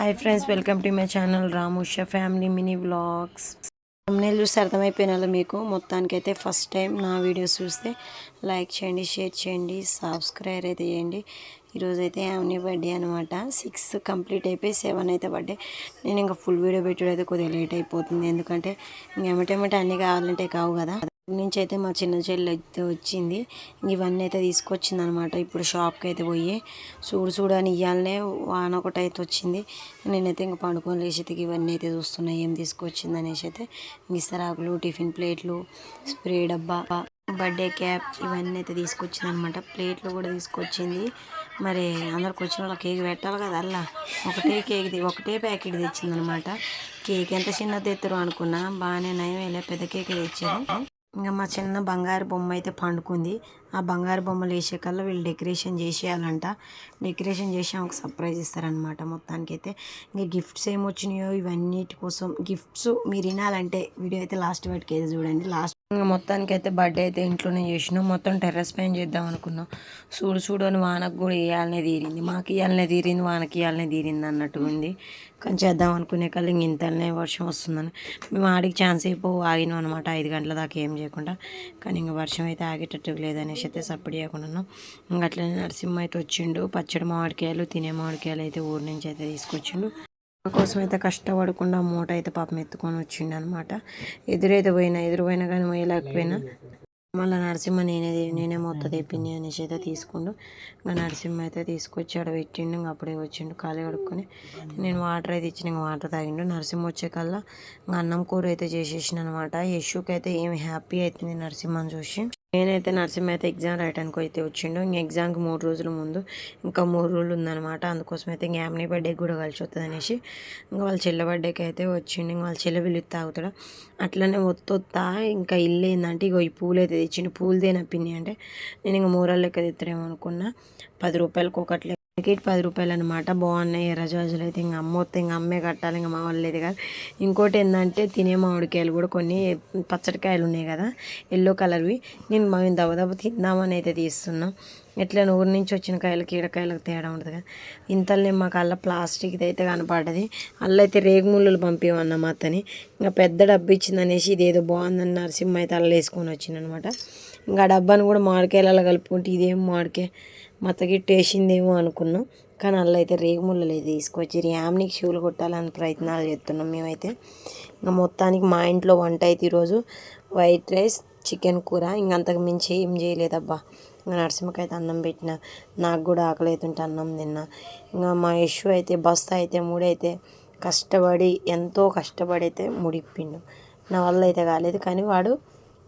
Hi friends welcome to my channel Ramusha family mini vlogs నేను చూసి అర్థమైపోయిన మీకు? మొత్తానికైతే ఫస్ట్ టైం నా వీడియోస్ చూస్తే లైక్ చేయండి షేర్ చేయండి సబ్స్క్రైబ్ అయితే చేయండి. ఈరోజు అయితే యామిని బర్త్డే అనమాట సిక్స్ కంప్లీట్ అయిపోయి సెవెన్ అయితే బర్త్డే నేను ఇంకా ఫుల్ వీడియో పెట్టడం అయితే కొద్దిగా లేట్ అయిపోతుంది. ఎందుకంటే ఇంక అన్నీ కావాలంటే కావు కదా. నుంచి అయితే మా చిన్న చెల్లి అయితే వచ్చింది. ఇవన్నీ అయితే తీసుకొచ్చింది అనమాట ఇప్పుడు షాప్కి అయితే పోయి చూడు చూడు అని ఇవ్వాలనే వాన ఒకటి అయితే వచ్చింది. నేనైతే ఇంకా పండుకొని లేచి ఇవన్నీ అయితే చూస్తున్నా ఏం తీసుకొచ్చింది అనేసి అయితే మిసరాకులు టిఫిన్ ప్లేట్లు స్ప్రే డబ్బా బర్త్డే క్యాప్ ఇవన్నీ అయితే తీసుకొచ్చింది అనమాట ప్లేట్లు కూడా తీసుకొచ్చింది. మరి అందరికి వచ్చిన వాళ్ళ కేక్ పెట్టాలి కదా అలా ఒకటే కేక్ ఒకటే ప్యాకెట్ తెచ్చింది అనమాట కేక్ ఎంత చిన్నది తెత్తరు అనుకున్నా. బాగానే నయం ఇలా పెద్ద కేక్ తెచ్చారు. ఇంకా మా చిన్న బంగారు బొమ్మ అయితే పండుకుంది. ఆ బంగారు బొమ్మలు వేసే కల్లా వీళ్ళు డెకరేషన్ చేసేయాలంట. డెకరేషన్ చేసి ఆమెకు సర్ప్రైజ్ ఇస్తారనమాట మొత్తానికైతే. ఇంకా గిఫ్ట్స్ ఏమొచ్చినాయో ఇవన్నిటి కోసం గిఫ్ట్స్ మీరు వినాలంటే వీడియో అయితే లాస్ట్ వాటికి అయితే చూడండి. లాస్ట్ ఇంకా మొత్తానికి అయితే బర్త్డే అయితే ఇంట్లోనే చేసినాం. మొత్తం టెర్రస్ పైన చేద్దాం అనుకున్నాం. చూడు చూడు అని వానకు కూడా ఇవ్వాలనే తీరింది. మాకు ఇవ్వాలనే తీరింది వానకి ఇవ్వాలనే తీరింది అన్నట్టు ఉంది. కానీ చేద్దాం అనుకునే కల్లా ఇంక ఇంతనే వర్షం వస్తుందని. మేము ఆడికి ఛాన్స్ అయిపో ఆగినాం అనమాట ఐదు గంటల దాకా ఏం చేయకుండా. కానీ ఇంకా వర్షం అయితే ఆగేటట్టు లేదనేసి. అయితే సప్పుడు చేయకుండా ఇంకా అట్లనే నరసింహ అయితే వచ్చిండు. పచ్చడి మామిడికాయలు తినే మామిడికాయలు అయితే ఊరి నుంచి అయితే తీసుకొచ్చిండు. కోసం అయితే కష్టపడకుండా మూట అయితే పాపం ఎత్తుకొని వచ్చిండు అనమాట ఎదురైతే పోయినా ఎదురు పోయినా కానీ పోయలేకపోయినా మళ్ళీ నరసింహ నేనే నేనే మొత్తం తెప్పింది అనేసి అయితే తీసుకుండు. ఇంకా నరసింహ అయితే తీసుకొచ్చి ఆడ పెట్టిండు. ఇంకా అప్పుడే వచ్చిండు ఖాళీ కడుక్కొని. నేను వాటర్ అయితే ఇచ్చిన ఇంకా వాటర్ తాగిండు. నరసింహ వచ్చే కల్లా ఇంకా అన్నం కూర అయితే చేసేసిన అనమాట యశుకి అయితే ఏమి హ్యాపీ అవుతుంది నరసింహని చూసి. నేనైతే నరసింహ అయితే ఎగ్జామ్ రాయడానికి అయితే వచ్చిండు. ఇంక ఎగ్జామ్కి మూడు రోజుల ముందు ఇంకా మూడు రోజులు ఉందన్నమాట. అందుకోసం అయితే ఇంక యామిని బర్త్డే కూడా కలిసి వస్తుంది అనేసి ఇంకా వాళ్ళ చెల్ల బర్త్డేకి అయితే వచ్చిండు. ఇంకా వాళ్ళ చెల్లె పిల్లి తాగుతాడు. అట్లనే ఒత్తొత్తా ఇంకా ఇల్లు ఏంటంటే ఇగో ఈ పూలు అయితే తెచ్చిండు. పూలు దేనా పిన్ని అంటే నేను ఇంకా మూరాలు లెక్క తెస్తారేమో అనుకున్నా. పది రూపాయలకు ఒకటి ప్యాకెట్ పది రూపాయలు అనమాట బాగున్నాయి. ఎర్రజాజులు అయితే ఇంకా అమ్మొస్తే ఇంకా అమ్మే కట్టాలి. ఇంకా మా వాళ్ళు లేదు కదా. ఇంకోటి ఏంటంటే తినే మామిడికాయలు కూడా కొన్ని పచ్చడికాయలు ఉన్నాయి కదా. ఎల్లో కలర్వి. నేను మేము దవదవ తిందామని అయితే తీస్తున్నాం. ఎట్లా ఊరి నుంచి వచ్చిన కాయలకి ఈడకాయలకు తేడా ఉంటుంది కదా. ఇంతలో మాకు అల్ల ప్లాస్టిక్ది అయితే కనపడ్డది. అల్ల అయితే రేగుముళ్ళు పంపించమన్న మా అత్తని. ఇంకా పెద్ద డబ్బు ఇచ్చింది అనేసి ఇదేదో బాగుందని నరసింహ అయితే అల్ల వేసుకొని వచ్చిందనమాట ఇంకా ఆ డబ్బాను కూడా మామిడికాయలలో కలుపుకుంటే ఇదేం మామిడికాయ? మత్తగిట్టు టేసిందేమో అనుకున్నాం. కానీ అలా అయితే రేగుముళ్ళు అయితే తీసుకొచ్చి యామ్నికి షూలు కొట్టాలని ప్రయత్నాలు చేస్తున్నాం మేమైతే. ఇంకా మొత్తానికి మా ఇంట్లో వంట అయితే ఈరోజు వైట్ రైస్ చికెన్ కూర. ఇంకంతకు మించి ఏం చేయలేదబ్బా. ఇంకా నరసింహకైతే అన్నం పెట్టిన నాకు కూడా ఆకలి అవుతుంటే అన్నం తిన్నా. ఇంకా మా యశు అయితే బస్తా అయితే మూడైతే కష్టపడి ఎంతో కష్టపడి అయితే ముడిప్పిండు నా వల్ల అయితే కాలేదు కానీ వాడు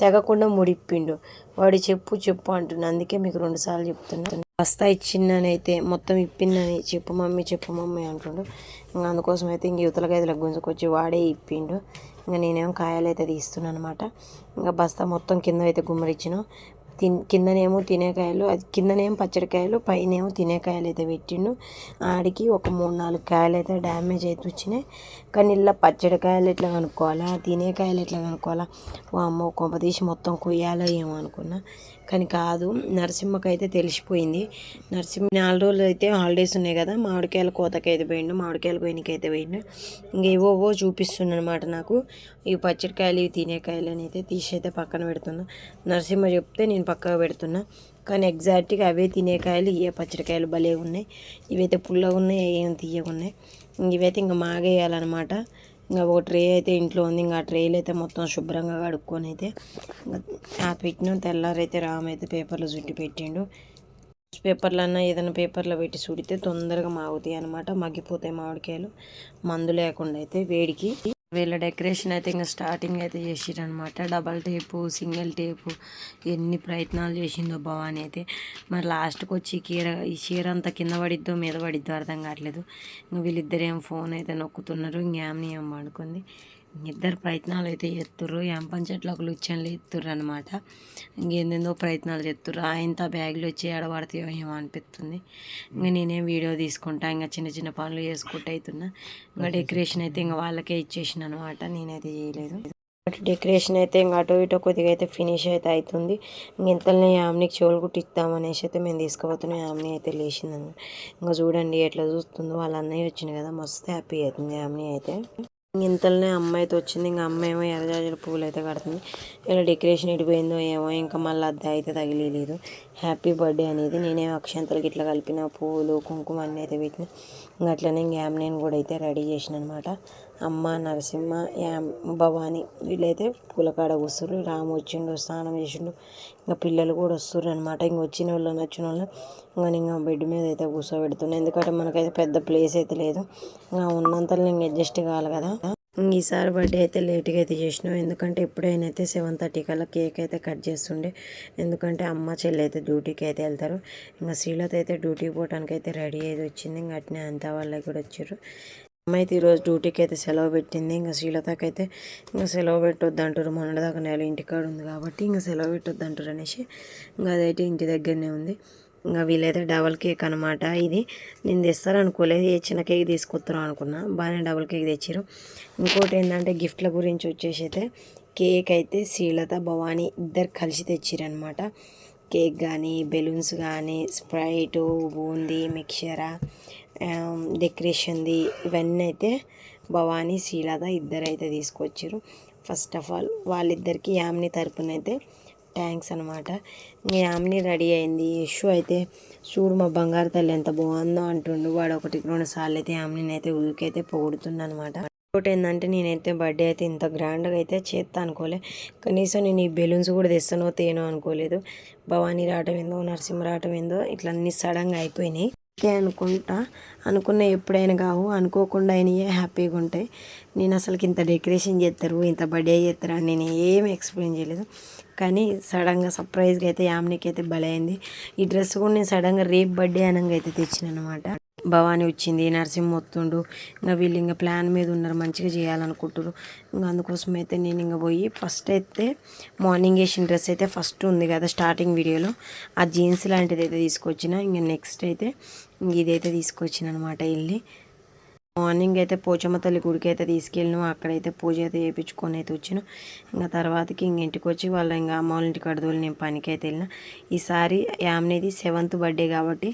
తెగకుండా ముడిప్పిండు వాడు చెప్పు చెప్పు అంటున్నా. అందుకే మీకు రెండుసార్లు చెప్తున్నా. బస్తా ఇచ్చిందని మొత్తం ఇప్పిందని చెప్పు మమ్మీ చెప్పు మమ్మీ అంటుండు. ఇంకా అందుకోసం అయితే ఇంక యువతల గుంజుకొచ్చి వాడే ఇప్పిండు. ఇంకా నేనేమో కాయలు అయితే తీస్తున్నాను అనమాట ఇంకా బస్తా మొత్తం కింద అయితే గుమ్మరిచ్చిన. తిన్ కిందనేమో తినేకాయలు అది కిందనేమో పచ్చడికాయలు పైనేమో తినేకాయలు అయితే పెట్టిండు. ఆడికి ఒక మూడు నాలుగు కాయలు అయితే డ్యామేజ్ అయితే వచ్చినాయి. కానీ ఇలా పచ్చడికాయలు ఎట్లా కనుక్కోవాలా తినేకాయలు ఎట్లా కనుక్కోవాలా? ఓ అమ్మ కొంప తీసి మొత్తం కొయ్యాలో ఏమో అనుకున్నా. కానీ కాదు నరసింహకి అయితే తెలిసిపోయింది. నరసింహ నాలుగు రోజులు అయితే హాలిడేస్ ఉన్నాయి కదా మామిడికాయల కోతకి అయితే పోయిండు మామిడికాయలు పోయినకి అయితే పోయిండు ఇంకేవోవో చూపిస్తుంది అనమాట నాకు. ఈ పచ్చడికాయలు ఇవి తినేకాయలు అని అయితే తీసి అయితే పక్కన పెడుతున్నా. నరసింహ చెప్తే నేను పక్కకు పెడుతున్నా. కానీ ఎగ్జాక్ట్గా అవే తినేకాయలు ఇవే పచ్చడికాయలు భలే ఉన్నాయి. ఇవైతే పుల్లగా ఉన్నాయి ఏం తీయగా ఉన్నాయి ఇవైతే ఇంకా మాగేయాలన్నమాట. ఇంకా ఒక ట్రే అయితే ఇంట్లో ఉంది. ఇంకా ఆ ట్రేలు అయితే మొత్తం శుభ్రంగా కడుక్కొని అయితే ఆ పెట్టిన తెల్లారైతే రామ్ అయితే పేపర్లో చుట్టి పెట్టిండు. పేపర్లన్నా ఏదైనా పేపర్లో పెట్టి చుడితే తొందరగా మాగుతాయి అనమాట మగ్గిపోతాయి మామిడికాయలు. మందు లేకుండా అయితే వేడికి వీళ్ళ డెకరేషన్ అయితే ఇంకా స్టార్టింగ్ అయితే చేసిరనమాట డబల్ టేపు సింగిల్ టేపు ఎన్ని ప్రయత్నాలు చేసిందో భవాని అయితే. మరి లాస్ట్కి వచ్చి కీర ఈ చీర అంతా కింద పడిద్దో మీద పడిద్దో అర్థం కావట్లేదు. ఇంకా వీళ్ళిద్దరేం ఫోన్ అయితే నొక్కుతున్నారు ఇంకేమని ఏం పడుకుంది ఇద్దరు ప్రయత్నాలు అయితే చేస్తుర్రు. ఎంపం చెట్లు ఒక లుచ్చన్లు ఎత్తుర్రు అనమాట ఇంకేందేందో ప్రయత్నాలు చేస్తుర్రు. ఆయంత బ్యాగులు వచ్చి ఆడబడతాయో ఏమో అనిపిస్తుంది. ఇంకా నేనేం వీడియో తీసుకుంటా ఇంకా చిన్న చిన్న పనులు చేసుకుంటూ అవుతున్నా ఇంకా డెకరేషన్ అయితే ఇంకా వాళ్ళకే ఇచ్చేసిన అనమాట నేనైతే చేయలేదు. అటు డెకరేషన్ అయితే ఇంకా అటు ఇటు కొద్దిగా అయితే ఫినిష్ అయితే అవుతుంది ఇంక ఇంతలోనే యామ్నికి చెవులు కుట్టిస్తామనేసి అయితే మేము తీసుకుపోతున్నాం. యామ్ని అయితే లేచిందని ఇంకా చూడండి ఎట్లా చూస్తుందో. వాళ్ళ అన్నయ్య వచ్చింది కదా మస్తు హ్యాపీ అవుతుంది యామ్ని అయితే. ఇంతలోనే అమ్మాయి అయితే వచ్చింది. ఇంకా అమ్మాయి ఏమో ఎర్రజాజుల పువ్వులు అయితే కడుతుంది. ఇలా డెకరేషన్ ఎడిపోయిందో ఏమో ఇంకా మళ్ళీ అద్దె అయితే తగిలేదు హ్యాపీ బర్త్డే అనేది నేనే అక్షంతలకి ఇట్లా కలిపిన పువ్వులు కుంకుమ అన్నీ అయితే పెట్టిన. ఇంకా అట్లనే ఇంకా నేను కూడా అయితే రెడీ చేసిన అనమాట అమ్మ నరసింహ యామ్ భవాని వీళ్ళైతే పూలకాడ కూర్చుర్రు రాము వచ్చిండు స్నానం చేసిండు. ఇంకా పిల్లలు కూడా వస్తుర్రు అనమాట ఇంక వచ్చిన వాళ్ళు నచ్చిన వాళ్ళు ఇంకా ఇంకా బెడ్ మీద అయితే కూర్చోబెడుతున్నాను ఎందుకంటే మనకైతే పెద్ద ప్లేస్ అయితే లేదు. ఇంకా ఉన్నంతలో ఇంక అడ్జస్ట్ కావాలి కదా. ఇంక ఈసారి బర్త్డే అయితే లేట్గా అయితే చేసినాం. ఎందుకంటే ఎప్పుడైనా అయితే సెవెన్ థర్టీ కల్లా కేక్ అయితే కట్ చేస్తుండే. ఎందుకంటే అమ్మ చెల్లి అయితే డ్యూటీకి అయితే వెళ్తారు. ఇంకా శ్రీలత అయితే డ్యూటీకి పోవడానికి అయితే రెడీ అయితే వచ్చింది. ఇంకా అట్నే అంతా వాళ్ళకి కూడా వచ్చారు. అమ్మ అయితే ఈరోజు డ్యూటీకి అయితే సెలవు పెట్టింది. ఇంకా శ్రీలతకి అయితే ఇంకా సెలవు పెట్టొద్దు అంటారు మొన్నటిదాకా నెల ఇంటికాడ ఉంది కాబట్టి ఇంకా సెలవు పెట్టొద్దు అంటారు అనేసి ఇంకా అదైతే ఇంటి దగ్గరనే ఉంది. ఇంకా వీళ్ళైతే డబల్ కేక్ అనమాట ఇది. నేను తెస్తారు అనుకోలేదు ఏ చిన్న కేక్ తీసుకొస్తారు అనుకున్నా. బాగానే డబల్ కేక్ తెచ్చారు ఇంకోటి ఏంటంటే గిఫ్ట్ల గురించి వచ్చేసి అయితే కేక్ అయితే శ్రీలత భవానీ ఇద్దరు కలిసి తెచ్చిరనమాట కేక్ కానీ బెలూన్స్ కానీ స్ప్రైటు బూందీ మిక్చరా డెకరేషన్ది ఇవన్నీ అయితే భవానీ శ్రీలత ఇద్దరైతే అయితే తీసుకొచ్చారు ఫస్ట్ ఆఫ్ ఆల్ వాళ్ళిద్దరికి యామ్ని తరపున అయితే థ్యాంక్స్ అనమాట యామ్ని రెడీ అయింది. యశు అయితే చూడు మా బంగారు తల్లి ఎంత బాగుందో అంటుండు. వాడు ఒకటి రెండు సార్లు అయితే యామ్ని అయితే ఊరికైతే పొగుడుతుందనమాట ఇంకోటి ఏంటంటే నేనైతే బర్త్డే అయితే ఇంత గ్రాండ్గా అయితే చేస్తా అనుకోలే. కనీసం నేను ఈ బెలూన్స్ కూడా తెస్తానో తేనో అనుకోలేదు. భవానీ రావటం ఏందో నరసింహ రావటం ఏందో ఇట్లా అన్ని సడన్గా అయిపోయినాయి. ఓకే అనుకుంటా. అనుకున్న ఎప్పుడైనా కావు. అనుకోకుండా అయినాయే హ్యాపీగా ఉంటాయి నేను అసలుకి ఇంత డెకరేషన్ చేస్తారు ఇంత బర్త్డే చేస్తారు అని నేను ఏమి ఎక్స్ప్లెయిన్ చేయలేదు. కానీ సడన్గా సర్ప్రైజ్గా అయితే యామ్నికి అయితే భలే అయింది ఈ డ్రెస్ కూడా నేను సడన్గా రేపు బర్త్డే అనగా అయితే తెచ్చిన అనమాట భవానీ వచ్చింది నరసింహ వస్తుండు ఇంకా వీళ్ళు ఇంకా ప్లాన్ మీద ఉన్నారు మంచిగా చేయాలనుకుంటారు ఇంకా అందుకోసం అయితే నేను ఇంకా పోయి ఫస్ట్ అయితే మార్నింగ్ వేసిన డ్రెస్ అయితే ఫస్ట్ ఉంది కదా స్టార్టింగ్ వీడియోలో. ఆ జీన్స్ లాంటిది అయితే తీసుకొచ్చిన. ఇంకా నెక్స్ట్ అయితే ఇదైతే తీసుకొచ్చిన అనమాట వెళ్ళి. మార్నింగ్ అయితే పోచమ్మ తల్లి గుడికి అయితే తీసుకెళ్ళినాం. అక్కడైతే పూజ అయితే చేయించుకొని అయితే వచ్చిన. ఇంకా తర్వాతకి ఇంక ఇంటికి వచ్చి వాళ్ళ ఇంకా అమ్మ వాళ్ళ ఇంటికి అడదులు నేను పనికి అయితే వెళ్ళిన. ఈసారి యామ్నేది సెవెంత్ బర్త్డే కాబట్టి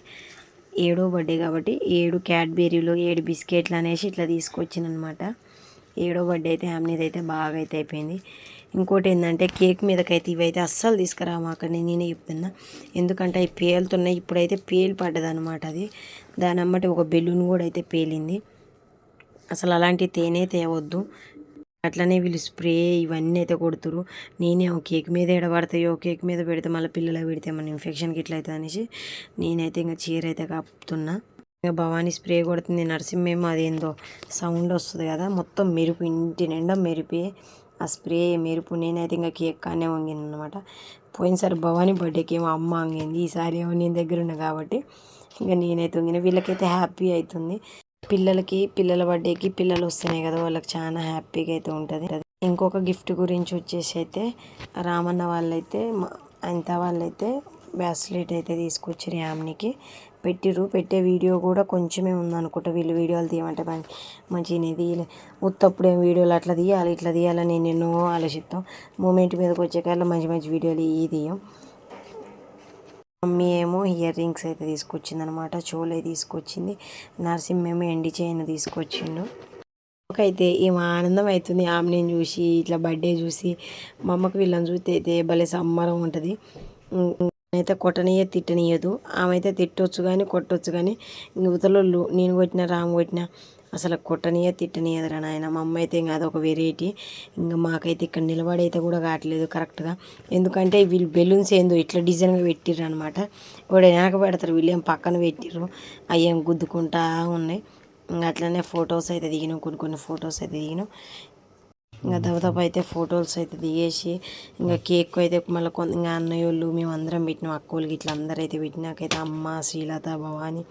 ఏడో బర్త్డే కాబట్టి ఏడు క్యాడ్బెరీలు ఏడు బిస్కెట్లు అనేసి ఇట్లా తీసుకొచ్చిన అనమాట ఏడో బర్త్డే అయితే హ్యామ్నీది అయితే బాగా అయితే అయిపోయింది. ఇంకోటి ఏంటంటే కేక్ మీదకైతే ఇవైతే అస్సలు తీసుకురామా అక్కడ నేనే చెప్తున్నా. ఎందుకంటే అవి పేలుతున్నాయి ఇప్పుడైతే పేలు పడ్డది అనమాట అది. దాని అమ్మటి ఒక బెలూన్ కూడా అయితే పేలింది. అసలు అలాంటి తేనె తేవద్దు. అట్లనే వీళ్ళు స్ప్రే ఇవన్నీ అయితే కొడుతురు నేనే ఒక కేక్ మీద ఎడబడతాయో కేక్ మీద పెడితే మళ్ళీ పిల్లలకు పెడితే మన ఇన్ఫెక్షన్కి ఇట్లా అవుతుంది అనేసి నేనైతే ఇంకా చీర అయితే కాపుతున్నా ఇంకా భవానీ స్ప్రే కొడుతుంది నరసింహేమో అదేందో సౌండ్ వస్తుంది కదా మొత్తం మెరుపు ఇంటి నిండా మెరిపి ఆ స్ప్రే మెరుపు. నేనైతే ఇంకా కేక్ కానే వంగింది అనమాట పోయినసారి భవానీ బర్త్డేకి ఏమో అమ్మ వంగింది ఈసారి ఏమో నేను దగ్గర ఉన్నా కాబట్టి ఇంకా నేనైతే వంగిన. వీళ్ళకైతే హ్యాపీ అవుతుంది. పిల్లలకి పిల్లల బర్త్డేకి పిల్లలు వస్తున్నాయి కదా వాళ్ళకి చాలా హ్యాపీగా అయితే ఉంటుంది. ఇంకొక గిఫ్ట్ గురించి వచ్చేసి అయితే రామన్న వాళ్ళైతే అంత వాళ్ళైతే బ్యాస్లెట్ అయితే తీసుకొచ్చారు యామ్నికి. పెట్టిరు పెట్టే వీడియో కూడా కొంచెమే ఉందనుకుంటా. వీళ్ళు వీడియోలు తీయమంటే మంచిగా తీయలే. ఏం వీడియోలు అట్లా తీయాలి ఇట్లా తీయాలని నేను ఎన్నో ఆలోచిస్తాం మూమెంట్ మీదకి వచ్చేకల్లా మంచి మంచి వీడియోలు ఇవి తీయం. మమ్మీ ఏమో ఇయర్ రింగ్స్ అయితే తీసుకొచ్చింది అనమాట చోలే తీసుకొచ్చింది. నరసింహ ఏమో ఎండి చైన్ తీసుకొచ్చిండు. అయితే ఏమో ఆనందం అవుతుంది ఆమె నేను చూసి ఇట్లా బర్త్డే చూసి మా అమ్మకి వీళ్ళని చూస్తే అయితే భలే సంబరం ఉంటుంది. అయితే కొట్టనియే తిట్టనియదు ఆమె అయితే తిట్టొచ్చు కానీ కొట్టొచ్చు కానీ యువతలు నేను కొట్టిన రాము కొట్టిన అసలు కొట్టనియే తిట్టనియదురా నాయన. మా అమ్మ అయితే ఇంకా అదొక వెరైటీ ఇంకా మాకైతే ఇక్కడ నిలబడైతే కూడా కావట్లేదు కరెక్ట్గా ఎందుకంటే వీళ్ళు బెలూన్స్ ఏందో ఇట్లా డిజైన్గా పెట్టిర్రు అనమాట ఇప్పుడు వెనక పెడతారు వీళ్ళు ఏం పక్కన పెట్టిర్రు. అయ్యేం గుద్దుకుంటా ఉన్నాయి. ఇంకా అట్లనే ఫొటోస్ అయితే దిగినాం కొన్ని కొన్ని ఫొటోస్ అయితే దిగినాం. ఇంకా దబదబ అయితే ఫొటోస్ అయితే దిగేసి ఇంకా కేక్ అయితే మళ్ళీ కొంత ఇంకా అన్నయ్య వాళ్ళు మేము అందరం పెట్టినాం అక్కలకి ఇట్లా అందరూ అయితే పెట్టినాకైతే అమ్మ శ్రీలత భవాని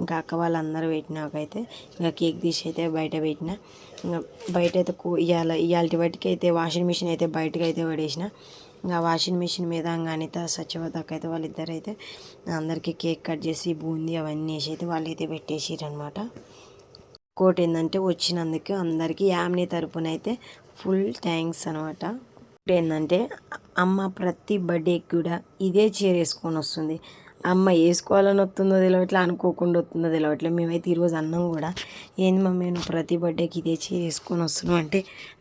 ఇంకా అక్క వాళ్ళందరూ పెట్టినాకైతే ఇంకా కేక్ తీసి అయితే బయట పెట్టిన. ఇంకా బయట అయితే ఇవాళ ఇవాళ బయటికి అయితే వాషింగ్ మిషన్ అయితే బయటకు అయితే పడేసిన. ఇంకా వాషింగ్ మిషన్ మీద అనిత సత్యవతకు అయితే వాళ్ళిద్దరు అయితే అందరికీ కేక్ కట్ చేసి బూందీ అవన్నీ వేసి అయితే వాళ్ళు అయితే పెట్టేసిరు అనమాట ఇంకోటి ఏంటంటే వచ్చినందుకు అందరికీ యామ్ని తరపున అయితే ఫుల్ థ్యాంక్స్ అనమాట ఏంటంటే అమ్మ ప్రతి బర్త్డేకి కూడా ఇదే చీర వేసుకొని వస్తుంది. అమ్మ వేసుకోవాలని వస్తుందో తెలియట్లే అనుకోకుండా వస్తుందో తెలియట్లే మేమైతే ఈరోజు అన్నం కూడా ఏంది మమ్మీ నేను ప్రతి బర్త్డేకి ఇది వచ్చి వేసుకొని వస్తున్నాం అంటే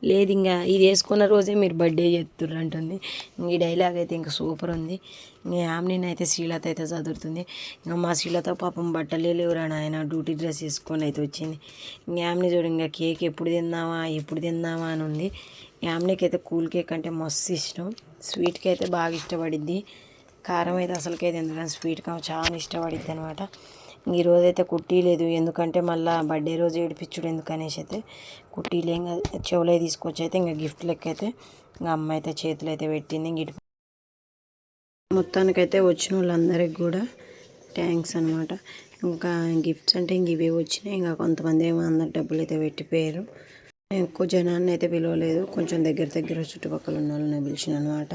లేదు ఇంకా ఇది వేసుకున్న రోజే మీరు బర్త్డే చేస్తుర్రు అంటుంది. ఈ డైలాగ్ అయితే ఇంకా సూపర్ ఉంది. ఇంకా యామ్ని అయితే శ్రీలత అయితే చదువుతుంది. ఇంకా మా శ్రీలత పాపం బట్టలే లేవురా నాయన డ్యూటీ డ్రెస్ వేసుకొని అయితే వచ్చింది. ఇంకా యామ్ని చూడు ఇంకా కేక్ ఎప్పుడు తిందామా ఎప్పుడు తిందామా అని ఉంది. ఆమెకి అయితే కూల్ కేక్ అంటే మస్తు ఇష్టం. స్వీట్కి అయితే బాగా ఇష్టపడిద్ది. కారం అయితే అసలుకైతే ఎందుకంటే స్వీట్ చాలా ఇష్టపడిద్ది అనమాట ఈరోజు అయితే కుట్టీ లేదు. ఎందుకంటే మళ్ళీ బర్త్డే రోజు ఏడిపించుడు ఎందుకనేసి అయితే కుట్టీలు ఏం చెవులే తీసుకొచ్చి అయితే ఇంకా గిఫ్ట్ లెక్క అయితే ఇంకా అమ్మ అయితే చేతులు అయితే పెట్టింది. ఇంక ఇటు మొత్తానికైతే వచ్చిన వాళ్ళందరికి కూడా థ్యాంక్స్ అనమాట ఇంకా గిఫ్ట్స్ అంటే ఇంక ఇవే వచ్చినాయి. ఇంకా కొంతమంది ఏమో అందరు డబ్బులు అయితే పెట్టిపోయారు ఎక్కువ జనాన్ని అయితే పిలవలేదు. కొంచెం దగ్గర దగ్గర చుట్టుపక్కల ఉన్న వాళ్ళని పిలిచిన అనమాట